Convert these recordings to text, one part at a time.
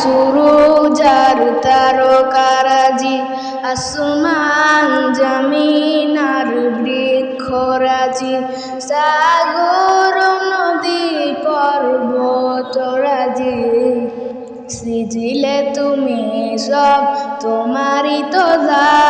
শুরু তার তারকারাজি, আসমান জমিনার বৃক্ষরাজি, সাগর নদী পর্বত রাজি সৃজিলে তুমি সব, তোমারই তো দান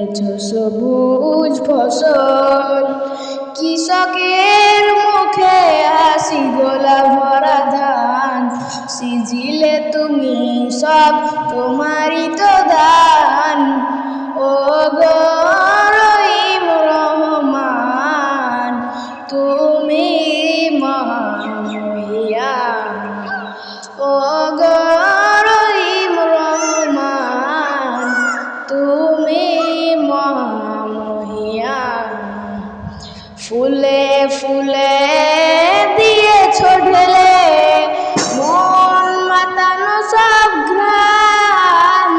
দিয়েছ সবুজ ফসল। কৃষকের মুখে ফুলে ফুলে দিয়েছ ঢেলে মন মাতানো সব ঘ্রাণ।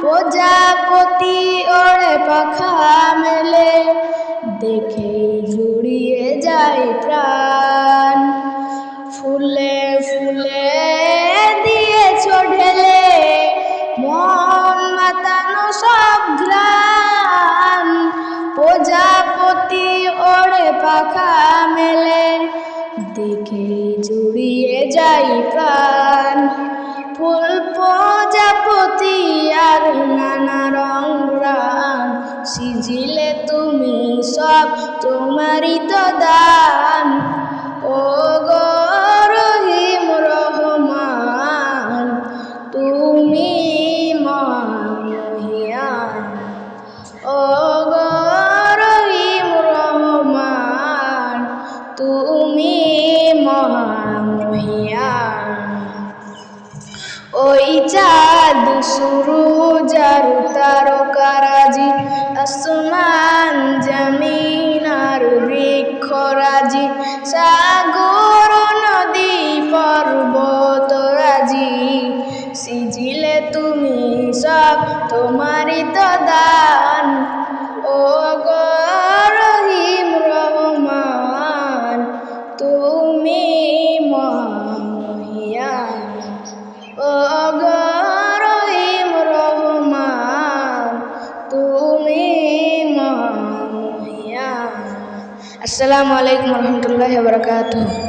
প্রজাপতি ওড়ে পাখা মেলে, দেখে জুড়িয়ে যায় প্রাণ। ফুলে ফুলে দিয়েছ ঢেলে মন মাতানো সব ঘ্রাণ। জুড়িয়ে যাই প্রাণ। ফুল প্রজাপতি আর নানা রং রান। সিজিলে তুমি সব তোমারই তো দান। চাঁদ শুরু যার তারকারাজি আসমান জমিন আর বৃক্ষরাজি। সাগর মহিয়ান আসসালামু আলাইকুম রহমতুল্লাহ বরকাতুহ